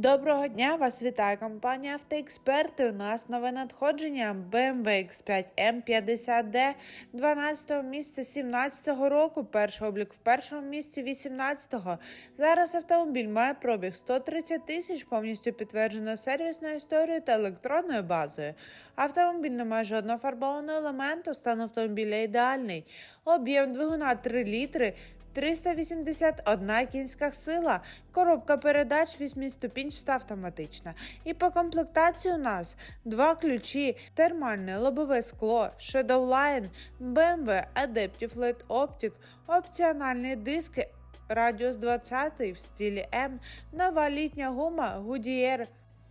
Доброго дня! Вас вітає компанія Автоексперти. У нас нове надходження BMW X5 M50D 12 місця 17 року. Перший облік в першому місці 18-го. Зараз автомобіль має пробіг 130 тисяч, повністю підтверджено сервісною історією та електронною базою. Автомобіль не має жодного фарбованого елементу, стан автомобіля ідеальний. Об'єм двигуна 3 літри. 381 кінська сила, коробка передач 8-ступінчаста автоматична. І по комплектації у нас два ключі, термальне лобове скло, Shadowline, BMW Adaptive LED Optic, опціональні диски, радіус 20 в стилі М, нова літня гума Goodyear,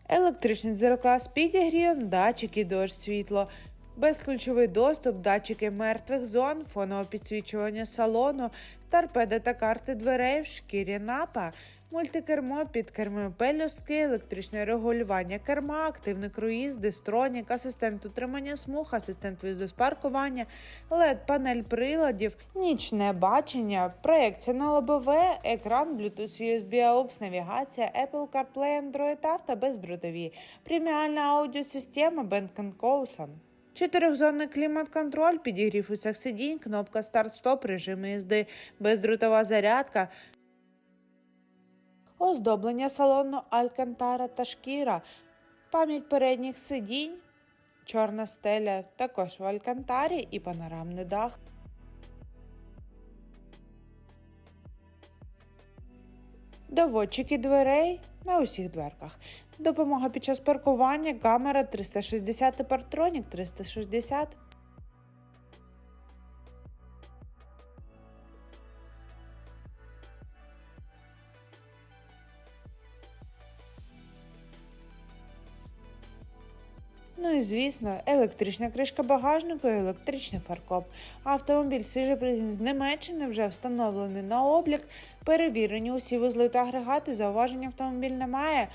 електричні дзеркала з підігрівом, датчики дощ світло, безключовий доступ, датчики мертвих зон, фонове підсвічування салону, торпеди та карти дверей в шкірі напа, мультикермо, підкермо, пелюстки, електричне регулювання керма, активний круїз, дистронік, асистент утримання смуг, асистент виїзду з паркування, led панель приладів, нічне бачення, проекція на лобове, екран, Bluetooth, USB AUX, навігація, Apple CarPlay, Android Auto бездротові, преміальна аудіосистема Bang Olufsen. Чотирьохзонний клімат-контроль, підігрів усіх сидінь, кнопка старт-стоп, режим їзди, бездротова зарядка, оздоблення салону Алькантара та шкіра, пам'ять передніх сидінь, чорна стеля також в Алькантарі і панорамний дах. Доводчики дверей на усіх дверках. Допомога під час паркування, камера 360 і партронік 360. Ну і звісно, електрична кришка багажнику і електричний фаркоп. Автомобіль свіжий пригін з Німеччини вже встановлений на облік. Перевірені усі вузли та агрегати. Зауважень автомобіль немає.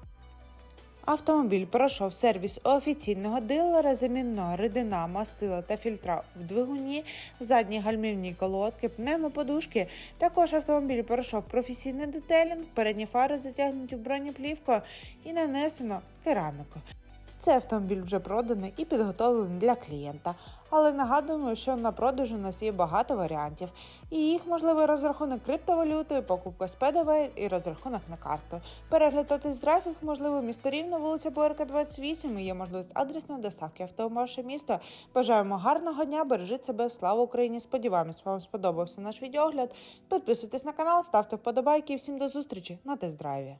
Автомобіль пройшов сервіс офіційного дилера, замінно рідина, мастила та фільтра в двигуні, задні гальмівні колодки, пневмоподушки. Також автомобіль пройшов професійний детелінг, передні фари затягнуті в бронеплівку і нанесено кераміку. Цей автомобіль вже проданий і підготовлений для клієнта. Але нагадуємо, що на продажу у нас є багато варіантів, і їх можливий розрахунок криптовалютою, покупка з ПДВ і розрахунок на карту. Переглядати драйв їх можливо місто Рівно, вулиця Боярка, 28. і Є можливість адресної доставки авто в ваше місто. Бажаємо гарного дня, бережіть себе, слава Україні! Сподіваємось, вам сподобався наш відеогляд. Підписуйтесь на канал, ставте вподобайки всім до зустрічі на тест-драйві.